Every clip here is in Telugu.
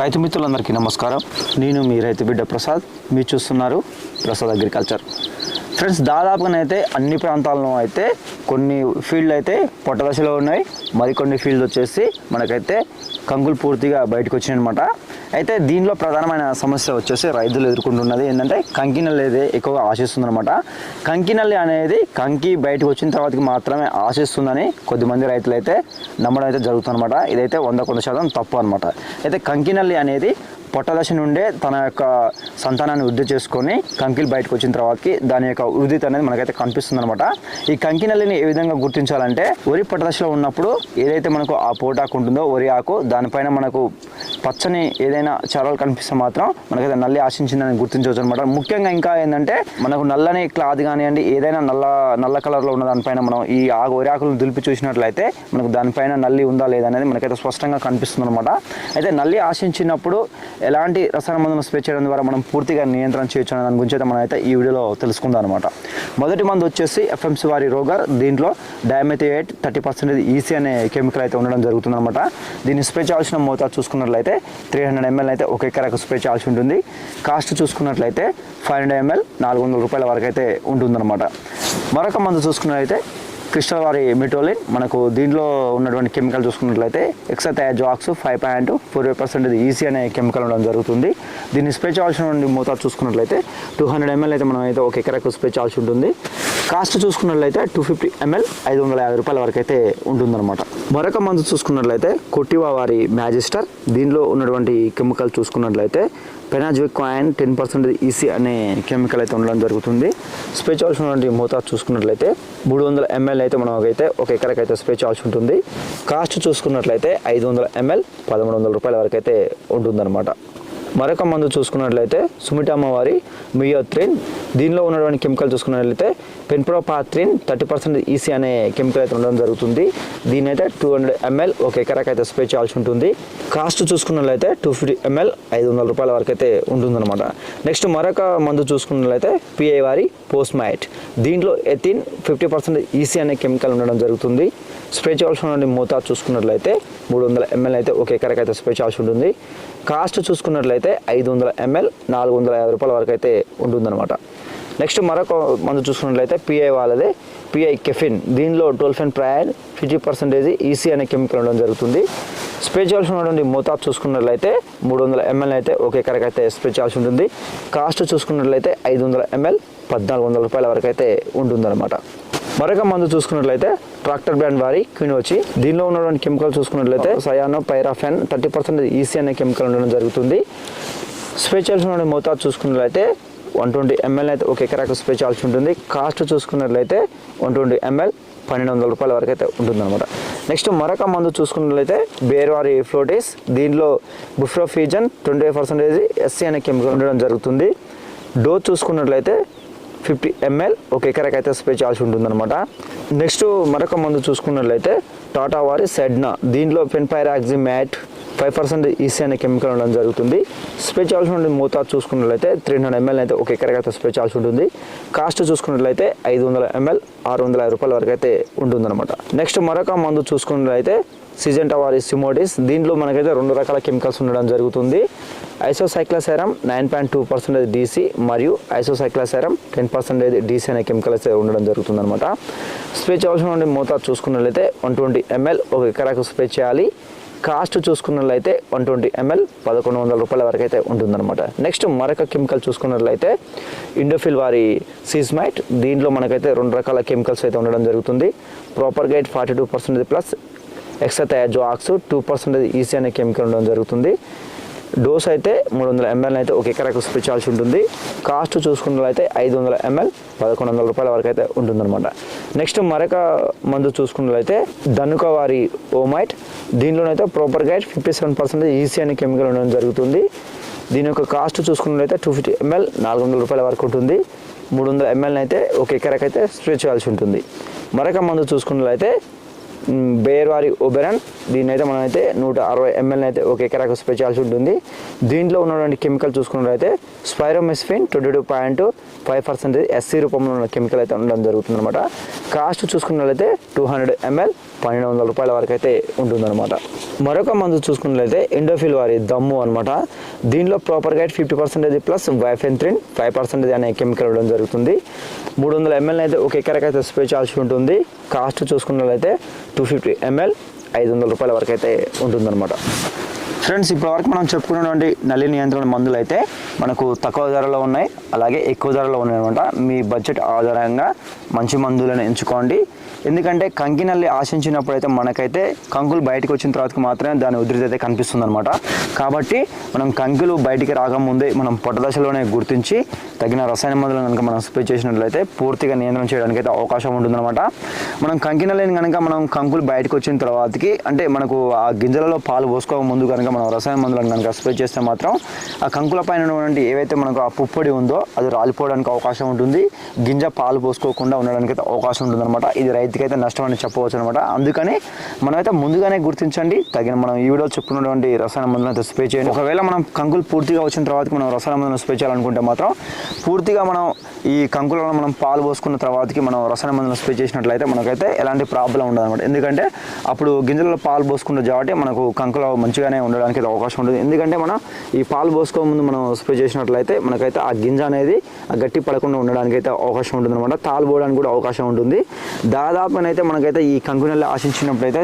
రైతు మిత్రులందరికీ నమస్కారం. నేను మీ రైతు బిడ్డ ప్రసాద్. మీరు చూస్తున్నారు ప్రసాద్ అగ్రికల్చర్. ఫ్రెండ్స్ దాదాపుగానైతే అన్ని ప్రాంతాల్లో అయితే కొన్ని ఫీల్డ్ అయితే పొట్టదశలో ఉన్నాయి. మరికొన్ని ఫీల్డ్ వచ్చేసి మనకైతే కంకులు పూర్తిగా బయటకు వచ్చినాయన్నమాట. అయితే దీనిలో ప్రధానమైన సమస్య వచ్చేసి రైతులు ఎదుర్కొంటున్నది ఏంటంటే కంకినల్లి అయితే ఎక్కువగా ఆశిస్తుందన్నమాట. కంకినల్లి అనేది కంకి బయటకు వచ్చిన తర్వాతకి మాత్రమే ఆశిస్తుందని కొద్దిమంది రైతులు అయితే నమ్మడం అయితే జరుగుతుందన్నమాట. ఇదైతే వంద కొంత శాతం తప్పు అనమాట అయితే కంకినల్లి అనేది పొట్టదశ నుండే తన యొక్క సంతానాన్ని వృద్ధి చేసుకొని కంకిలు బయటకు వచ్చిన తర్వాతకి దాని యొక్క వృద్ధి అనేది మనకైతే కనిపిస్తుంది అనమాట ఈ కంకి నల్లిని ఏ విధంగా గుర్తించాలంటే వరి పొట్టదశలో ఉన్నప్పుడు ఏదైతే మనకు ఆ పోటాకు ఉంటుందో వరి ఆకు దానిపైన మనకు పచ్చని ఏదైనా చరాలు కనిపిస్తే మాత్రం మనకైతే నల్లి ఆశించిందని గుర్తించవచ్చు అనమాట ముఖ్యంగా ఇంకా ఏంటంటే మనకు నల్లని క్లాత్ కానివ్వండి ఏదైనా నల్ల నల్ల కలర్లో ఉన్న దానిపైన మనం ఈ ఆకు వరి ఆకులను దులిపి చూసినట్లయితే మనకు దానిపైన నల్లి ఉందా లేదా అనేది మనకైతే స్పష్టంగా కనిపిస్తుంది అనమాట అయితే నల్లి ఆశించినప్పుడు ఎలాంటి రసాయన మందులను స్ప్రే చేయడం ద్వారా మనం పూర్తిగా నియంత్రణ చేయొచ్చు అనే దాని గురించి అయితే మనం అయితే ఈ వీడియోలో తెలుసుకుందాం అనమాట మొదటి మందు వచ్చేసి ఎఫ్ఎంసి వారి రోగర్ దీంట్లో డయామెథియేట్ థర్టీ పర్సెంటేజ్ ఈసీ అనే కెమికల్ అయితే ఉండడం జరుగుతుంది అనమాట దీన్ని స్ప్రే చేయాల్సిన మోతాదు చూసుకున్నట్లయితే త్రీ హండ్రెడ్ ఎంఎల్ అయితే ఒక ఎకరాకు స్ప్రే చేయాల్సి ఉంటుంది. కాస్ట్ చూసుకున్నట్లయితే ఫైవ్ హండ్రెడ్ ఎంఎల్ నాలుగు వందల రూపాయల వరకు అయితే ఉంటుందన్నమాట. మరొక మందు చూసుకున్నట్లయితే క్రిస్టల్ వారి మిటోలిన్ మనకు దీంట్లో ఉన్నటువంటి కెమికల్ చూసుకున్నట్లయితే ఎక్సథయాజాక్స్ five point four percent EC అనే కెమికల్ ఉండడం జరుగుతుంది. దీన్ని స్ప్రే చేయాల్సిన మోతాదు చూసుకున్నట్లయితే టూ హండ్రెడ్ ఎంఎల్ అయితే మనం అయితే ఒక ఎకరాకు స్ప్రే చేయాల్సి ఉంటుంది. కాస్ట్ చూసుకున్నట్లయితే టూ ఫిఫ్టీ ఎంఎల్ ఐదు వందల యాభై రూపాయల వరకు అయితే ఉంటుందన్నమాట. మరొక మందు చూసుకున్నట్లయితే కొట్టివా వారి మ్యాజిస్టర్ దీనిలో ఉన్నటువంటి కెమికల్ చూసుకున్నట్లయితే fenazaquin ten percent EC అనే కెమికల్ అయితే ఉండడం జరుగుతుంది. స్ప్రే చేయాల్సినటువంటి మోతాదు చూసుకున్నట్లయితే మూడు వందల ఎంఎల్ అయితే మనం అయితే ఒక ఎకరకి అయితే స్ప్రే చేయాల్సి ఉంటుంది. కాస్ట్ చూసుకున్నట్లయితే ఐదు వందల ఎంఎల్ పదమూడు వందల రూపాయల వరకు అయితే ఉంటుందన్నమాట. మరొక మందు చూసుకున్నట్లయితే సుమిటామ వారి మియోత్రిన్. దీనిలో ఉన్నటువంటి కెమికల్ చూసుకున్నట్లయితే పెన్ప్రోపాత్రిన్ థర్టీ పర్సెంట్ ఈసీ అనే కెమికల్ అయితే ఉండడం జరుగుతుంది. దీని అయితే టూ హండ్రెడ్ ఎంఎల్ ఒక ఎకరాకి అయితే స్ప్రే చేయాల్సి ఉంటుంది. కాస్ట్ చూసుకున్నట్లయితే టూ ఫిఫ్టీ ఎంఎల్ ఐదు వందల రూపాయల వరకు అయితే ఉంటుందన్నమాట. నెక్స్ట్ మరొక మందు చూసుకున్నట్లయితే పిఐ వారి పోస్ట్ మైట్ దీంట్లో ఎథిన్ ఫిఫ్టీ పర్సెంట్ ఈసీ అనే కెమికల్ ఉండడం జరుగుతుంది. స్ప్రే చేయాల్సిన మోతాదు చూసుకున్నట్లయితే మూడు వందల ఎంఎల్ అయితే ఒక ఎకరాకి అయితే స్ప్రే చేయాల్సి ఉంటుంది. కాస్ట్ చూసుకున్నట్లయితే ఐదు వందల ఎంఎల్ నాలుగు వందల యాభై రూపాయల వరకు అయితే ఉంటుందన్నమాట. నెక్స్ట్ మరొక మందు చూసుకున్నట్లయితే పిఐ వాళ్ళదే. PI Keefun. దీనిలో tolfenpyrad fifty percentage EC అనే కెమికల్ ఉండడం జరుగుతుంది. స్ప్రే చేయాల్సినటువంటి మోతాదు చూసుకున్నట్లయితే మూడు వందల ఎంఎల్ అయితే ఒక ఎకరాకి అయితే స్ప్రే చేయాల్సి ఉంటుంది. కాస్ట్ చూసుకున్నట్లయితే ఐదు వందల ఎంఎల్ పద్నాలుగు వందల రూపాయల వరకు అయితే ఉంటుందన్నమాట. మరొక మందు చూసుకున్నట్లయితే ట్రాక్టర్ బ్రాండ్ వారి క్వీన్ వచ్చి దీనిలో ఉన్నటువంటి కెమికల్ చూసుకున్నట్లయితే cyenopyrafen thirty percent EC అనే కెమికల్ ఉండడం జరుగుతుంది. స్ప్రే చేయాల్సిన మోతాదు చూసుకున్నట్లయితే వన్ ట్వంటీ ఎంఎల్ అయితే ఒక ఎకరాకు స్ప్రే చేయాల్సి ఉంటుంది. కాస్ట్ చూసుకున్నట్లయితే వన్ ట్వంటీ ఎంఎల్ పన్నెండు వందల రూపాయల వరకు అయితే ఉంటుందన్నమాట. నెక్స్ట్ మరొక మందు చూసుకున్నట్లయితే బేర్వారి ఫ్లోటిస్ దీనిలో buprofezin twenty five percentage SC అనే కెమికల్ ఉండడం జరుగుతుంది. డోస్ చూసుకున్నట్లయితే ఫిఫ్టీ ఎంఎల్ ఒక ఎకరాకి అయితే స్ప్రే చేయాల్సి ఉంటుందన్నమాట. నెక్స్ట్ మరొక మందు చూసుకున్నట్లయితే టాటా వారి సెడ్నా. దీంట్లో fenpyroximate five percent EC అనే కెమికల్ ఉండడం జరుగుతుంది. స్ప్రే చేయాల్సి చేయాల్సిన మోతాదు చూసుకున్నట్లయితే త్రీ హండ్రెడ్ ఎంఎల్ అయితే ఒక ఎకరాకి అయితే స్ప్రే చేయాల్సి ఉంటుంది. కాస్ట్ చూసుకున్నట్లయితే ఐదు వందల ఎంఎల్ ఆరు వందల రూపాయల వరకు అయితే ఉంటుందన్నమాట. నెక్స్ట్ మరొక మందు చూసుకున్నట్లయితే సిజెంటా వారి సిమోటిస్ దీంట్లో మనకైతే రెండు రకాల కెమికల్స్ ఉండడం జరుగుతుంది. Isocycloseram nine point two percentage DC మరియు ఐసోసైక్లాసెరమ్ టెన్ పర్సెంటేజ్ డీసీ అనే కెమికల్ అయితే ఉండడం జరుగుతుంది అనమాట స్ప్రే చేయాల్సిన మోతాదు చూసుకున్నట్లయితే వన్ ట్వంటీ ఎంఎల్ ఒక ఎకరాకు స్ప్రే చేయాలి. కాస్ట్ చూసుకున్నట్లయితే వన్ ట్వంటీ ఎంఎల్ పదకొండు వందల రూపాయల వరకు అయితే ఉంటుందన్నమాట. నెక్స్ట్ మరొక కెమికల్ చూసుకున్నట్లయితే ఇండోఫిల్ వారి సీజ్మైట్ దీంట్లో మనకైతే రెండు రకాల కెమికల్స్ అయితే ఉండడం జరుగుతుంది. Propargite forty two percentage plus hexythiazox two percentage EC అనే కెమికల్ ఉండడం జరుగుతుంది. డోస్ అయితే మూడు వందల ఎంఎల్ అయితే ఒక ఎకరాకు స్ప్రే చేయాల్సి ఉంటుంది. కాస్ట్ చూసుకున్నట్లయితే ఐదు వందల ఎంఎల్ పదకొండు వందల రూపాయల వరకు అయితే ఉంటుందన్నమాట. నెక్స్ట్ మరొక మందు చూసుకున్నట్లయితే ధనుకవారి Omite. దీనిలోనైతే propargite fifty seven percentage EC అనే కెమికల్ ఉండడం జరుగుతుంది. దీని యొక్క కాస్ట్ చూసుకున్నట్లయితే టూ ఫిఫ్టీ ఎంఎల్ నాలుగు వందల రూపాయల వరకు ఉంటుంది. మూడు వందల ఎంఎల్ అయితే ఒక ఎకరాకైతే స్ప్రే చేయాల్సి ఉంటుంది. మరొక మందు చూసుకున్నట్లయితే బేర్వారి ఒబెరన్. దీన్ని అయితే మనం అయితే నూట అరవై ఎంఎల్ అయితే ఒక ఎకరాకు స్ప్రే చేయాల్సి ఉంటుంది. దీంట్లో ఉన్నటువంటి కెమికల్ చూసుకున్నట్లయితే spiromesifen twenty two point five percent SC రూపంలో ఉన్న కెమికల్ అయితే ఉండడం జరుగుతుంది అనమాట కాస్ట్ చూసుకున్నట్లయితే టూ హండ్రెడ్ ఎంఎల్. పన్నెండు వందల రూపాయల వరకు అయితే ఉంటుందన్నమాట. మరొక మందు చూసుకున్నట్లయితే ఎండోఫిల్ వారి దమ్ము అనమాట దీనిలో ప్రాపర్గా అయితే fifty percentage plus bifenthrin five percentage అనే కెమికల్ ఇవ్వడం జరుగుతుంది. మూడు వందల ఎంఎల్ అయితే ఒక ఎకరకు అయితే స్ప్రే చేయాల్సి ఉంటుంది. కాస్ట్ చూసుకున్నట్లయితే టూ ఫిఫ్టీ ఎంఎల్ ఐదు వందల రూపాయల వరకు అయితే ఉంటుందన్నమాట. ఫ్రెండ్స్ ఇప్పటివరకు మనం చెప్పుకున్నటువంటి నల్లి నియంత్రణ మందులు అయితే మనకు తక్కువ ధరలో ఉన్నాయి. అలాగే ఎక్కువ ధరలో ఉన్నాయి అనమాట మీ బడ్జెట్ ఆధారంగా మంచి మందులను ఎంచుకోండి. ఎందుకంటే కంకినల్లి ఆశించినప్పుడు అయితే మనకైతే కంకులు బయటకు వచ్చిన తర్వాత మాత్రమే దాని ఉధృతి అయితే కనిపిస్తుంది అనమాట కాబట్టి మనం కంకులు బయటికి రాకముందే మనం పొట్ట దశలోనే గుర్తించి తగిన రసాయన మందులను కనుక మనం స్ప్రే చేసినట్లయితే పూర్తిగా నియంత్రణ చేయడానికి అయితే అవకాశం ఉంటుందన్నమాట. మనం కంకి కనుక మనం కంకులు బయటకు వచ్చిన తర్వాతకి అంటే మనకు ఆ గింజలలో పాలు పోసుకోక ముందు కనుక మనం రసాయన మందులను కనుక స్ప్రే చేస్తే మాత్రం ఆ కంకుల పైన ఉన్నటువంటి ఏవైతే మనకు ఆ పుప్పొడి ఉందో అది రాలిపోవడానికి అవకాశం ఉంటుంది. గింజ పాలు పోసుకోకుండా ఉండడానికి అయితే అవకాశం ఉంటుందన్నమాట. ఇది రైతుకైతే నష్టం అని చెప్పవచ్చు అనమాట అందుకని మనమైతే ముందుగానే గుర్తించండి. తగిన మనం ఈ వీడియో చెప్పుకున్నటువంటి రసాయన మందులను అయితే స్ప్రే చేయండి. ఒకవేళ మనం కంకులు పూర్తిగా వచ్చిన తర్వాత మనం రసాయన మందులను స్ప్రే చేయాలనుకుంటే మాత్రం పూర్తిగా మనం ఈ కంకులలో మనం పాలు పోసుకున్న తర్వాతకి మనం రసాయన మందులను స్ప్రే చేసినట్లయితే మనకైతే ఎలాంటి ప్రాబ్లం ఉండదు అనమాట ఎందుకంటే అప్పుడు గింజలలో పాలు పోసుకుంటాం కాబట్టి మనకు కంకులు మంచిగానే ఉండడానికి అయితే అవకాశం ఉంటుంది. ఎందుకంటే మనం ఈ పాలు పోసుకో ముందు మనం స్ప్రే చేసినట్లయితే మనకైతే ఆ గింజ అనేది గట్టి పడకుండా ఉండడానికి అయితే అవకాశం ఉంటుంది అనమాట తాలు పోవడానికి కూడా అవకాశం ఉంటుంది. దాదాపునైతే మనకైతే ఈ కంకు నెల ఆశించినప్పుడైతే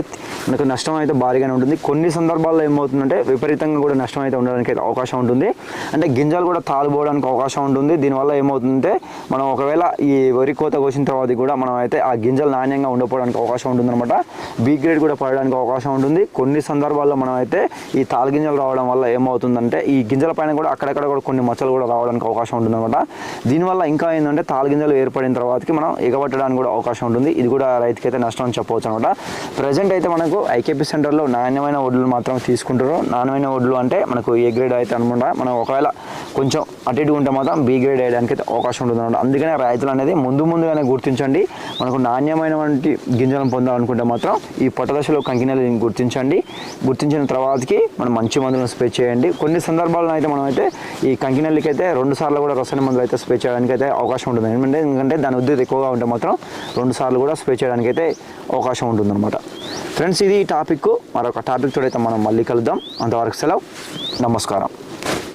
మనకు నష్టం అయితే భారీగానే ఉంటుంది. కొన్ని సందర్భాల్లో ఏమవుతుందంటే విపరీతంగా కూడా నష్టం అయితే ఉండడానికి అయితే అవకాశం ఉంటుంది. అంటే గింజలు కూడా తాలు పోవడానికి అవకాశం ఉంటుంది. దీనివల్ల ఏమవుతుందంటే మనం ఒకవేళ ఈ వరి కోత కోసిన తర్వాత కూడా మనం అయితే ఆ గింజలు నాణ్యంగా ఉండకపోవడానికి అవకాశం ఉంటుందన్నమాట. బీ గ్రేడ్ కూడా పడడానికి అవకాశం ఉంటుంది. కొన్ని సందర్భాల్లో మనం అయితే ఈ తాలు గింజలు రావడం వల్ల ఏమవుతుందంటే ఈ గింజల పైన కూడా అక్కడక్కడ కూడా కొన్ని మచ్చలు కూడా రావడానికి అవకాశం ఉంటుందన్నమాట. దీనివల్ల ఇంకా ఏంటంటే తాలు గింజలు ఏర్పడిన తర్వాతకి మనం ఎగబట్టడానికి కూడా అవకాశం ఉంటుంది. ఇది కూడా రైతుకి అయితే నష్టం అని చెప్పవచ్చు అనమాట ప్రజెంట్ అయితే మనకు ఐకేపీ సెంటర్లో నాణ్యమైన వడ్లు మాత్రం తీసుకుంటారు. నాణ్యమైన వడ్లు అంటే మనకు ఏ గ్రేడ్ అయితే అనమాట మనం ఒకవేళ కొంచెం అటు ఇటు ఉంటే మాత్రం బీ డిగ్రేడ్ వేయడానికి అయితే అవకాశం ఉంటుంది అనమాట అందుకనే రైతులు అనేది ముందు ముందుగానే గుర్తించండి. మనకు నాణ్యమైనటువంటి గింజలను పొందాలనుకుంటే మాత్రం ఈ పొట్టదశలో కంకినీళ్ళు గుర్తించండి. గుర్తించిన తర్వాతకి మనం మంచి మందులను స్ప్రే చేయండి. కొన్ని సందర్భాల్లో అయితే మనం అయితే ఈ కంకినీళ్ళకి అయితే రెండు సార్లు కూడా రసాయన మందులు అయితే స్ప్రే చేయడానికి అయితే అవకాశం ఉంటుంది. ఎందుకంటే ఎందుకంటే దాని ఉద్యోగం ఎక్కువగా ఉంటే మాత్రం రెండు సార్లు కూడా స్ప్రే చేయడానికి అయితే అవకాశం ఉంటుందన్నమాట ఫ్రెండ్స్ ఇది ఈ టాపిక్. మరొక టాపిక్ తోడైతే మనం మళ్ళీ కలుద్దాం. అంతవరకు సెలవు. నమస్కారం.